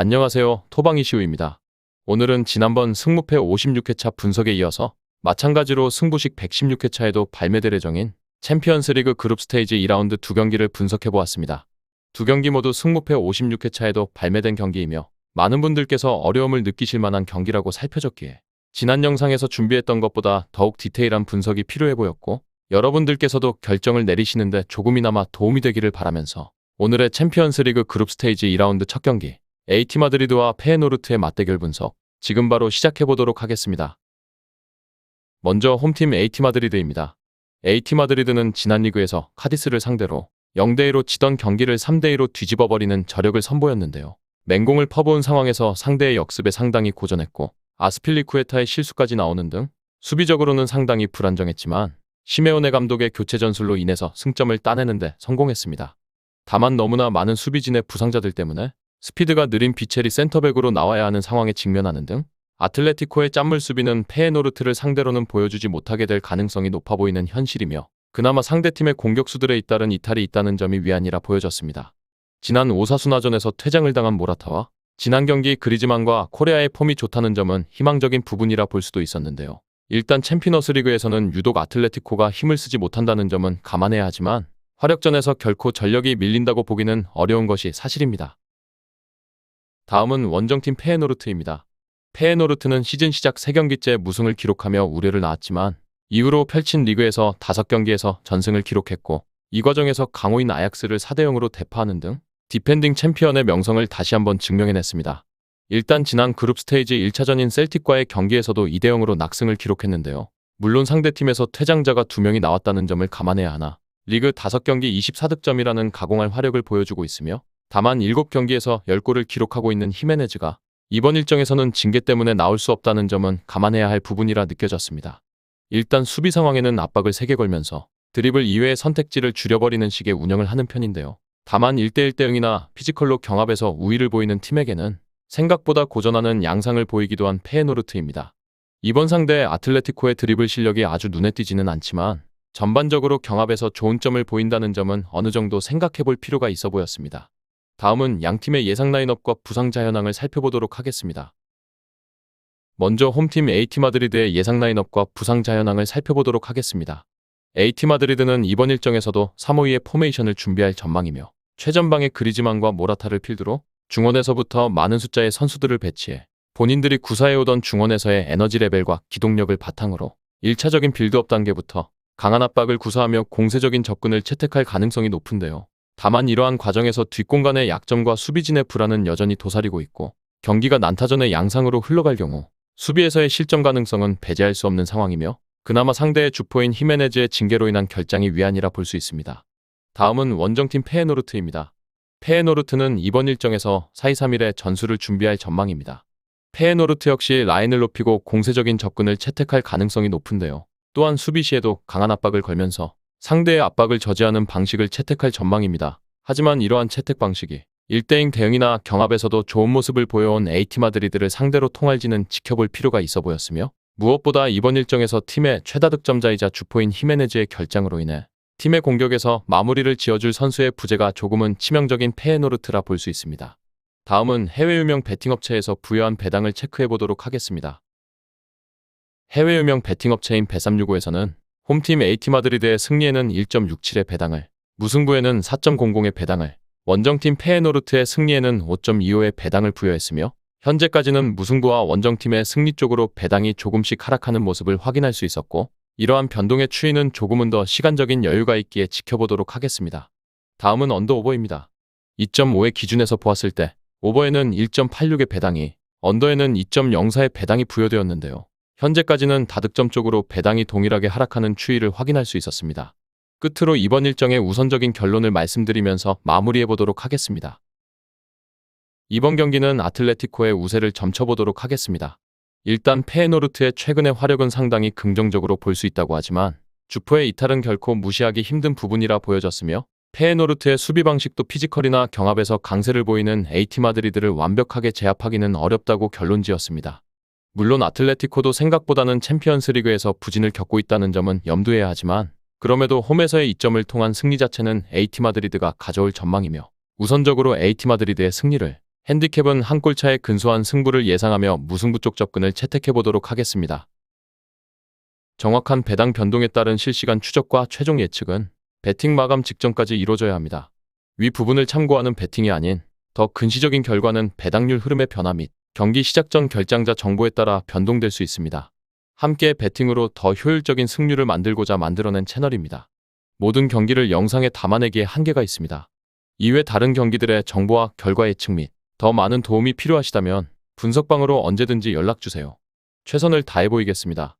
안녕하세요. 토방이시우입니다. 오늘은 지난번 승무패 56회차 분석에 이어서 마찬가지로 승부식 116회차에도 발매될 예정인 챔피언스 리그 그룹 스테이지 2라운드 두 경기를 분석해 보았습니다. 두 경기 모두 승무패 56회차에도 발매된 경기이며 많은 분들께서 어려움을 느끼실 만한 경기라고 살펴졌기에 지난 영상에서 준비했던 것보다 더욱 디테일한 분석이 필요해 보였고 여러분들께서도 결정을 내리시는데 조금이나마 도움이 되기를 바라면서 오늘의 챔피언스 리그 그룹 스테이지 2라운드 첫 경기 에이티 마드리드와 페에노르트의 맞대결 분석 지금 바로 시작해 보도록 하겠습니다. 먼저 홈팀 에이티 마드리드입니다. 에이티 마드리드는 지난 리그에서 카디스를 상대로 0대2로 지던 경기를 3대2로 뒤집어버리는 저력을 선보였는데요. 맹공을 퍼부은 상황에서 상대의 역습에 상당히 고전했고 아스필리쿠에타의 실수까지 나오는 등 수비적으로는 상당히 불안정했지만 시메오네 감독의 교체 전술로 인해서 승점을 따내는데 성공했습니다. 다만 너무나 많은 수비진의 부상자들 때문에 스피드가 느린 비첼이 센터백으로 나와야 하는 상황에 직면하는 등 아틀레티코의 짠물 수비는 페에노르트를 상대로는 보여주지 못하게 될 가능성이 높아 보이는 현실이며 그나마 상대팀의 공격수들에 잇따른 이탈이 있다는 점이 위안이라 보여졌습니다. 지난 오사수나전에서 퇴장을 당한 모라타와 지난 경기 그리즈만과 코레아의 폼이 좋다는 점은 희망적인 부분이라 볼 수도 있었는데요. 일단 챔피너스 리그에서는 유독 아틀레티코가 힘을 쓰지 못한다는 점은 감안해야 하지만 화력전에서 결코 전력이 밀린다고 보기는 어려운 것이 사실입니다. 다음은 원정팀 페에노르트입니다. 페에노르트는 시즌 시작 3경기째 무승을 기록하며 우려를 낳았지만 이후로 펼친 리그에서 5경기에서 전승을 기록했고 이 과정에서 강호인 아약스를 4대 0으로 대파하는 등 디펜딩 챔피언의 명성을 다시 한번 증명해냈습니다. 일단 지난 그룹 스테이지 1차전인 셀틱과의 경기에서도 2대 0으로 낙승을 기록했는데요. 물론 상대팀에서 퇴장자가 2명이 나왔다는 점을 감안해야 하나 리그 5경기 24득점이라는 가공할 화력을 보여주고 있으며 다만 7경기에서 10골을 기록하고 있는 히메네즈가 이번 일정에서는 징계 때문에 나올 수 없다는 점은 감안해야 할 부분이라 느껴졌습니다. 일단 수비 상황에는 압박을 세게 걸면서 드리블 이외의 선택지를 줄여버리는 식의 운영을 하는 편인데요. 다만 1대1 대응이나 피지컬로 경합에서 우위를 보이는 팀에게는 생각보다 고전하는 양상을 보이기도 한 페에노르트입니다. 이번 상대 아틀레티코의 드리블 실력이 아주 눈에 띄지는 않지만 전반적으로 경합에서 좋은 점을 보인다는 점은 어느 정도 생각해 볼 필요가 있어 보였습니다. 다음은 양팀의 예상 라인업과 부상자 현황을 살펴보도록 하겠습니다. 먼저 홈팀 에이티 마드리드의 예상 라인업과 부상자 현황을 살펴보도록 하겠습니다. 에이티 마드리드는 이번 일정에서도 3-5-2의 포메이션을 준비할 전망이며 최전방의 그리즈만과 모라타를 필두로 중원에서부터 많은 숫자의 선수들을 배치해 본인들이 구사해오던 중원에서의 에너지 레벨과 기동력을 바탕으로 1차적인 빌드업 단계부터 강한 압박을 구사하며 공세적인 접근을 채택할 가능성이 높은데요. 다만 이러한 과정에서 뒷공간의 약점과 수비진의 불안은 여전히 도사리고 있고 경기가 난타전의 양상으로 흘러갈 경우 수비에서의 실점 가능성은 배제할 수 없는 상황이며 그나마 상대의 주포인 히메네즈의 징계로 인한 결장이 위안이라 볼 수 있습니다. 다음은 원정팀 페에노르트입니다. 페에노르트는 이번 일정에서 4-2-3-1의 전술을 준비할 전망입니다. 페에노르트 역시 라인을 높이고 공세적인 접근을 채택할 가능성이 높은데요. 또한 수비 시에도 강한 압박을 걸면서 상대의 압박을 저지하는 방식을 채택할 전망입니다. 하지만 이러한 채택 방식이 1대1 대응이나 경합에서도 좋은 모습을 보여온 에이티 마드리드를 상대로 통할지는 지켜볼 필요가 있어 보였으며 무엇보다 이번 일정에서 팀의 최다 득점자이자 주포인 히메네즈의 결장으로 인해 팀의 공격에서 마무리를 지어줄 선수의 부재가 조금은 치명적인 페에노르트라 볼 수 있습니다. 다음은 해외 유명 베팅업체에서 부여한 배당을 체크해 보도록 하겠습니다. 해외 유명 베팅업체인 베365에서는 홈팀 에이티 마드리드의 승리에는 1.67의 배당을, 무승부에는 4.00의 배당을, 원정팀 페에노르트의 승리에는 5.25의 배당을 부여했으며 현재까지는 무승부와 원정팀의 승리 쪽으로 배당이 조금씩 하락하는 모습을 확인할 수 있었고 이러한 변동의 추이는 조금은 더 시간적인 여유가 있기에 지켜보도록 하겠습니다. 다음은 언더 오버입니다. 2.5의 기준에서 보았을 때 오버에는 1.86의 배당이 언더에는 2.04의 배당이 부여되었는데요. 현재까지는 다득점 쪽으로 배당이 동일하게 하락하는 추이를 확인할 수 있었습니다. 끝으로 이번 일정의 우선적인 결론을 말씀드리면서 마무리해 보도록 하겠습니다. 이번 경기는 아틀레티코의 우세를 점쳐보도록 하겠습니다. 일단 페에노르트의 최근의 화력은 상당히 긍정적으로 볼 수 있다고 하지만 주포의 이탈은 결코 무시하기 힘든 부분이라 보여졌으며 페에노르트의 수비 방식도 피지컬이나 경합에서 강세를 보이는 에이티 마드리드를 완벽하게 제압하기는 어렵다고 결론지었습니다. 물론 아틀레티코도 생각보다는 챔피언스 리그에서 부진을 겪고 있다는 점은 염두해야 하지만 그럼에도 홈에서의 이점을 통한 승리 자체는 에이티 마드리드가 가져올 전망이며 우선적으로 에이티 마드리드의 승리를 핸디캡은 한 골차의 근소한 승부를 예상하며 무승부 쪽 접근을 채택해 보도록 하겠습니다. 정확한 배당 변동에 따른 실시간 추적과 최종 예측은 배팅 마감 직전까지 이루어져야 합니다. 위 부분을 참고하는 배팅이 아닌 더 근시적인 결과는 배당률 흐름의 변화 및 경기 시작 전 결장자 정보에 따라 변동될 수 있습니다. 함께 배팅으로 더 효율적인 승률을 만들고자 만들어낸 채널입니다. 모든 경기를 영상에 담아내기에 한계가 있습니다. 이외 다른 경기들의 정보와 결과 예측 및 더 많은 도움이 필요하시다면 분석방으로 언제든지 연락주세요. 최선을 다해 보이겠습니다.